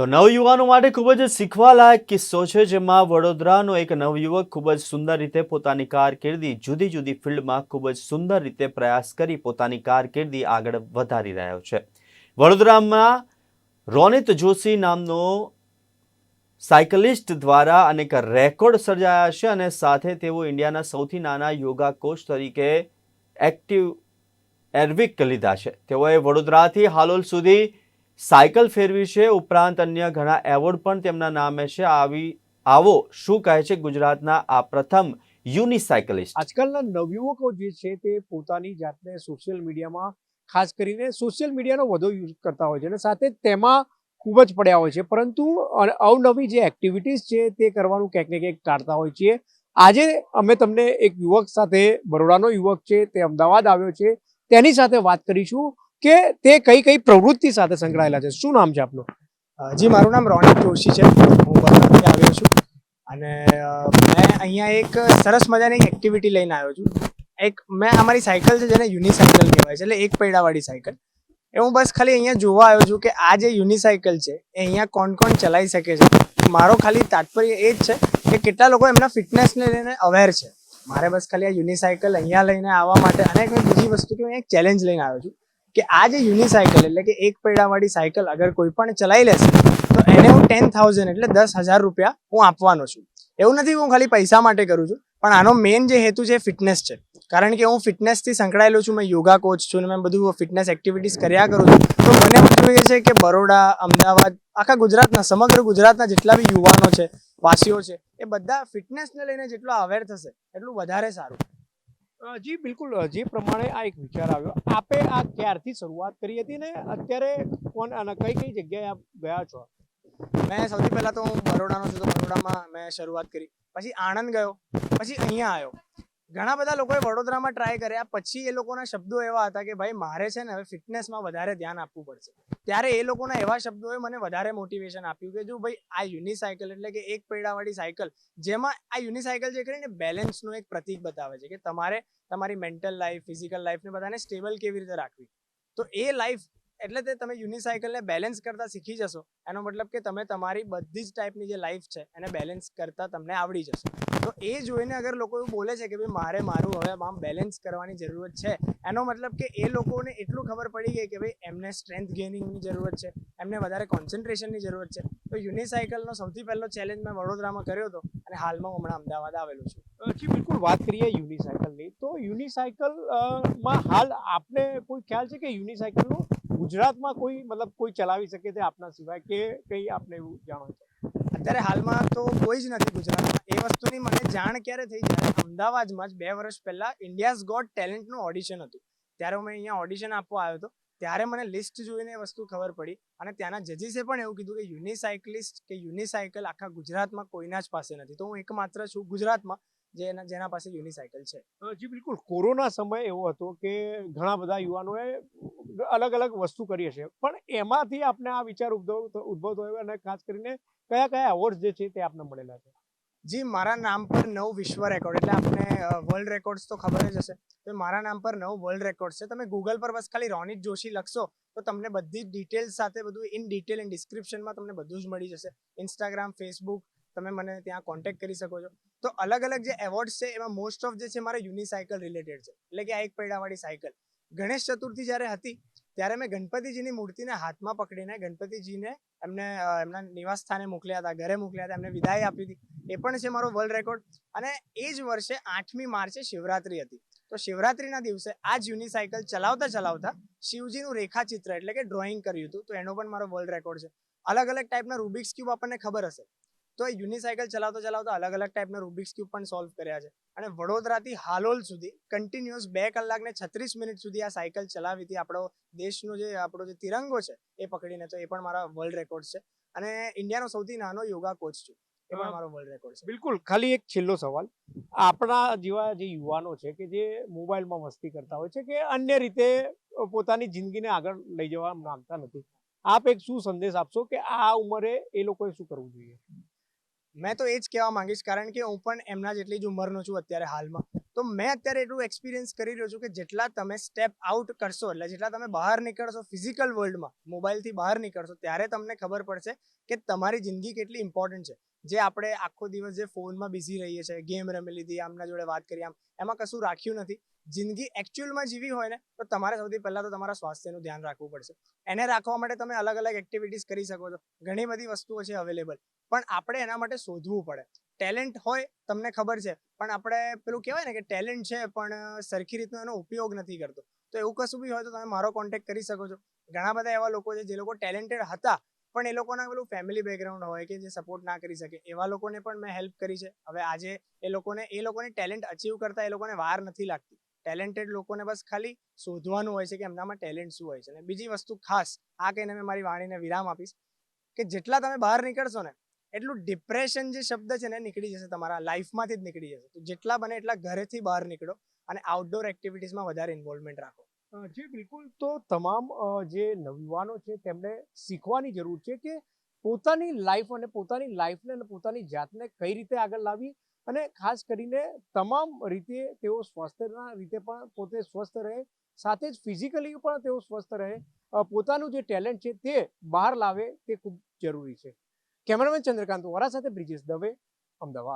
તો નવયુવાનો માટે ખૂબ જ શીખવાલાયક કિસ્સો છે, જેમાં વડોદરાનો એક નવયુવક ખૂબ જ સુંદર રીતે પોતાની કારકિર્દી જુદી જુદી ફિલ્ડમાં ખૂબ જ સુંદર રીતે પ્રયાસ કરી પોતાની કારકિર્દી આગળ વધારી રહ્યો છે. વડોદરામાં રોનિત જોશી નામનો સાયકલિસ્ટ દ્વારા અનેક રેકોર્ડ સર્જાયા છે અને સાથે તેઓ ઇન્ડિયાના સૌથી નાના યોગા કોચ તરીકે એક્ટિવ એરવિક લીધા છે. તેઓએ વડોદરાથી હાલોલ સુધી સાયકલ ફેરવી છે ઉપરાંત અન્ય ઘણા એવોર્ડ પણ તેમના નામે છે. આવી, આવો શું કહે છે ગુજરાતના આ પ્રથમ યુનિસાયકલિસ્ટ? આજકાલના નવયુવકો જે છે તે પોતાની જાતને સોશિયલ મીડિયામાં, ખાસ કરીને સોશિયલ મીડિયાનો વધુ યુઝ કરતા હોય છે અને સાથે તેમાં ખૂબ જ પડ્યા હોય છે. પરંતુ અવનવી જે એક્ટિવિટીઝ છે તે કરવાનું ક્યાંક ને ક્યાંક ટાળતા હોય છીએ. આજે અમે તમને એક યુવક સાથે, બરોડાનો યુવક છે તે અમદાવાદ આવ્યો છે. તેની સાથે વાત કરીશું. કે તે કઈ કઈ પ્રવૃત્તિ સાથે સંકળાયેલા છે? શું નામ છે આપનું? જી, મારું નામ રોનિત જોશી છે. હું આવ્યો છું. અને મેં અહીંયા એક સરસ મજાની એક એક્ટિવિટી લઈને આવ્યો છું. એક, મેં અમારી સાયકલ છે જેને યુનિસાયકલ કહેવાય છે, એટલે એક પૈડાવાળી સાયકલ. એ હું બસ ખાલી અહીંયા જોવા આવ્યો છું કે આ જે યુનિસાયકલ છે, એ અહીંયા કોણ કોણ ચલાવી શકે છે? મારો ખાલી તાત્પર્ય એ જ છે કે કેટલા લોકો એમના ફિટનેસને લઈને અવેર છે. મારે બસ ખાલી આ યુનિસાયકલ અહીંયા લઈને આવવા માટે અને એક બીજી વસ્તુ કે હું એક ચેલેન્જ લઈને આવ્યો છું. કે આ જે યુનિસાયકલ એટલે કે એક પૈડાવાળી સાયકલ અગર કોઈ પણ ચલાવી લેશે, તો એને હું ટેન થાઉઝન્ડ એટલે દસ હજાર રૂપિયા હું આપવાનો છું. એવું નથી હું ખાલી પૈસા માટે કરું છું, પણ આનો મેઇન જે હેતુ છે ફિટનેસ છે. કારણ કે હું ફિટનેસથી સંકળાયેલો છું, મેં યોગા કોચ છું અને મેં બધું ફિટનેસ એક્ટિવિટીઝ કર્યા કરું છું, તો મને જોઈએ છે કે બરોડા, અમદાવાદ, આખા ગુજરાતના, સમગ્ર ગુજરાતના જેટલા બી યુવાનો છે, વાસીઓ છે, એ બધા ફિટનેસને લઈને જેટલો અવેર થશે, એટલું વધારે સારું. જી, બિલકુલ જે પ્રમાણે આ એક વિચાર આવ્યો. આપે આ ક્યારથી શરૂઆત કરી હતી ને અત્યારે કોણ, અને કઈ કઈ જગ્યાએ આપ ગયા છો? મેં સૌથી પહેલાં તો હું બરોડાનો છું, તો બરોડામાં મેં શરૂઆત કરી. પછી આણંદ ગયો, પછી અહીંયા આવ્યો. ઘણા બધા લોકોએ વડોદરામાં ટ્રાય કર્યા. પછી એ લોકોના શબ્દો એવા હતા કે, ભાઈ, મારે છે ને હવે ફિટનેસમાં વધારે ધ્યાન આપવું પડશે. ત્યારે એ લોકોના એવા શબ્દોએ મને વધારે મોટિવેશન આપ્યું કે, જો ભાઈ, આ યુનિસાયકલ એટલે કે એક પૈડાવાળી સાયકલ જેમાં આ યુનિસાયકલ જે કરીને બેલેન્સનું એક પ્રતીક બતાવે છે કે તમારે તમારી મેન્ટલ લાઈફ ફિઝિકલ લાઈફને બધાને સ્ટેબલ કેવી રીતે રાખવી. તો એ લાઈફ એટલે તે તમે યુનિસાયકલને બેલેન્સ કરતા શીખી જશો. એનો મતલબ કે તમે તમારી બધી જ ટાઈપની જે લાઈફ છે, એને બેલેન્સ કરતા તમને આવડી જશે. તો એ જોઈને અગર લોકો એવું બોલે છે કે ભાઈ મારે મારું હવે આમ બેલેન્સ કરવાની જરૂરત છે એનો મતલબ કે એ લોકોને એટલું ખબર પડી ગઈ કે ભાઈ એમને સ્ટ્રેન્થ ગેનિંગની જરૂરત છે એમને વધારે કોન્સન્ટ્રેશનની જરૂરત છે. તો યુનિસાયકલનો સૌથી પહેલો ચેલેન્જ મેં વડોદરામાં કર્યો હતો અને હાલમાં હમણાં અમદાવાદ આવેલો છું. જી બિલકુલ વાત કરીએ યુનિસાયકલની તો યુનિસાયકલમાં હાલ આપને કોઈ ખ્યાલ છે કે યુનિસાયકલનું ગુજરાતમાં કોઈ મતલબ કોઈ ચલાવી શકે તે આપના સિવાય કે કંઈ આપને એવું જાણો છે? અત્યારે હાલમાં તો કોઈ જ નથી ગુજરાતમાં. વસ્તુની મને જાણ ક્યારે થઈ જ્યારે અમદાવાદમાં જ બે વર્ષ પહેલા ઇન્ડિયાઝ ગોટ ટેલેન્ટનું ઓડિશન હતું. ત્યારે હું અહીંયા ઓડિશન આપવા આવ્યો હતો. ત્યારે મને લિસ્ટ જોઈને વસ્તુ ખબર પડી અને ત્યાંના જજીસે પણ એવું કીધું કે યુનિસાયકલિસ્ટ કે યુનિસાયકલ આખા ગુજરાતમાં કોઈના જ પાસે નથી. તો હું એકમાત્ર છું ગુજરાતમાં જેના જેના પાસે યુનિસાયકલ છે. જી બિલકુલ. કોરોના સમય એવો હતો કે ઘણા બધા યુવાનોએ અલગ અલગ વસ્તુ કરી હશે. પણ એમાંથી આપને આ વિચાર ઉદ્ભવ ઉદ્ભવ થયો અને ખાસ કરીને કયા કયા એવોર્ડ જે છે તે આપને મળેલા છે? જી, મારા નામ પર નવ વિશ્વ રેકોર્ડ. એટલે આપણે વર્લ્ડ રેકોર્ડ્સ તો ખબર જ હશે. તો મારા નામ પર નવ વર્લ્ડ રેકોર્ડ્સ છે. તમે ગૂગલ પર બસ ખાલી રોનિત જોશી લખશો, તો તમને બધી જ ડિટેલ્સ સાથે બધું ઇન ડિટેલ ઇન ડિસ્ક્રિપ્શનમાં તમને બધું જ મળી જશે. ઇન્સ્ટાગ્રામ ફેસબુક તમે મને ત્યાં કોન્ટેક્ટ કરી શકો છો. તો અલગ અલગ જે એવોર્ડ્સ છે, એમાં મોસ્ટ ઓફ જે છે, મારા યુનિસાયકલ રિલેટેડ છે. એટલે કે આ એક પૈડાવાળી સાયકલ ગણેશ ચતુર્થી જ્યારે હતી, ત્યારે મેં ગણપતિજીની મૂર્તિને હાથમાં પકડીને, ગણપતિજીને એમને એમના નિવાસ સ્થાને મોકલ્યા હતા, ઘરે મોકલ્યા હતા, એમને વિદાય આપી હતી. એ પણ છે મારો વર્લ્ડ રેકોર્ડ અને એ જ વર્ષે આઠમી માર્ચે શિવરાત્રી હતી. તો શિવરાત્રીના દિવસે આ જ યુનિસાયકલ ચલાવતા ચલાવતા શિવજીનું રેખાચિત્ર એટલે કે ડ્રોઈંગ કર્યું હતું. તો એનો પણ મારો વર્લ્ડ રેકોર્ડ છે. અલગ અલગ ટાઈપના રૂબિક્સ ક્યુબ આપણને ખબર હશે. તો એ યુનિસાયકલ ચલાવતા ચલાવતા અલગ અલગ ટાઈપના રૂબિક્સ ક્યુબ પણ સોલ્વ કર્યા છે. અને વડોદરાથી હાલોલ સુધી કન્ટિન્યુઅસ બે કલાક ને છત્રીસ મિનિટ સુધી આ સાયકલ ચલાવી હતી આપણો દેશનો જે આપણો જે તિરંગો છે એ પકડીને તો એ પણ મારા વર્લ્ડ રેકોર્ડ છે. અને ઇન્ડિયાનો સૌથી નાનો યોગા કોચ છું. એ પણ મારો વર્લ્ડ રેકોર્ડ છે. બિલકુલ. ખાલી એક છેલ્લો સવાલ. આપણા જેવા જે યુવાનો છે કે જે મોબાઈલમાં મસ્તી કરતા હોય છે કે અન્ય રીતે પોતાની જિંદગીને આગળ લઈ જવા માંગતા નથી. આપ એક શું સંદેશ આપશો કે આ ઉંમરે એ લોકોએ શું કરવું જોઈએ? મેં તો એ જ કહેવા માંગીશ, કારણ કે હું પણ એમના જેટલી જ ઉંમરનો છું અત્યારે હાલમાં. તો મેં અત્યારે એટલું એક્સપિરિયન્સ કરી રહ્યો છું કે જેટલા તમે સ્ટેપ આઉટ કરશો, એટલે જેટલા તમે બહાર નીકળશો ફિઝિકલ વર્લ્ડમાં મોબાઈલથી બહાર નીકળશો, ત્યારે તમને ખબર પડશે કે તમારી જિંદગી કેટલી ઇમ્પોર્ટન્ટ છે. જે આપણે આખો દિવસ જે ફોનમાં બિઝી રહીએ છીએ ગેમ રમી લીધી, આમના જોડે વાત કરી, આમ, એમાં કશું રાખ્યું નથી. જિંદગી એકચ્યુઅલમાં જીવી હોય ને, તો તમારે સૌથી પહેલાં તો તમારા સ્વાસ્થ્યનું ધ્યાન રાખવું પડશે. એને રાખવા માટે તમે અલગ અલગ એક્ટિવિટીઝ કરી શકો છો. ઘણી બધી વસ્તુઓ છે અવેલેબલ પણ આપણે એના માટે શોધવું પડે. ટેલેન્ટ હોય, તમને ખબર છે. પણ આપણે પેલું કહેવાય ને કે ટેલેન્ટ છે, પણ સરખી રીતનો એનો ઉપયોગ નથી કરતો. તો એવું કશું બી હોય તો તમે મારો કોન્ટેક્ટ કરી શકો છો. ઘણા બધા એવા લોકો છે જે લોકો ટેલેન્ટેડ હતા, પણ એ લોકોના પેલું ફેમિલી બેકગ્રાઉન્ડ હોય કે જે સપોર્ટ ના કરી શકે. એવા લોકોને પણ મેં હેલ્પ કરી છે. હવે આજે એ લોકોને, એ લોકોની ટેલેન્ટ અચીવ કરતા એ લોકોને વાર નથી લાગતી. ટેલેન્ટેડ લોકોને બસ ખાલી શોધવાનું હોય છે કે એમનામાં ટેલેન્ટ શું હોય છે. અને બીજી વસ્તુ ખાસ, આ કહીને મેં મારી વાણીને વિરામ આપીશ કે જેટલા તમે બહાર નીકળશો ને, એટલું ડિપ્રેશન જે શબ્દ છે ને નીકળી જશે તમારા લાઈફમાંથી જ નીકળી જશે. તો જેટલા બને એટલા ઘરેથી બહાર નીકળો અને આઉટડોર એક્ટિવિટીઝમાં વધારે ઇન્વોલ્વમેન્ટ રાખો. જી, બિલકુલ. તો તમામ જે નવયુવાનો છે તેમને શીખવાની જરૂર છે કે પોતાની લાઈફ અને પોતાની લાઈફને અને પોતાની જાતને કઈ રીતે આગળ લાવવી અને ખાસ કરીને તમામ રીતે તેઓ સ્વસ્થના રીતે પણ પોતે સ્વસ્થ રહે, સાથે જ ફિઝિકલી પણ તેઓ સ્વસ્થ રહે. પોતાનું જે ટેલેન્ટ છે તે બહાર લાવે તે ખૂબ જરૂરી છે. કેમેરામેન ચંદ્રકાંત વોરા સાથે બ્રિજેશ દવે, અમદાવાદ.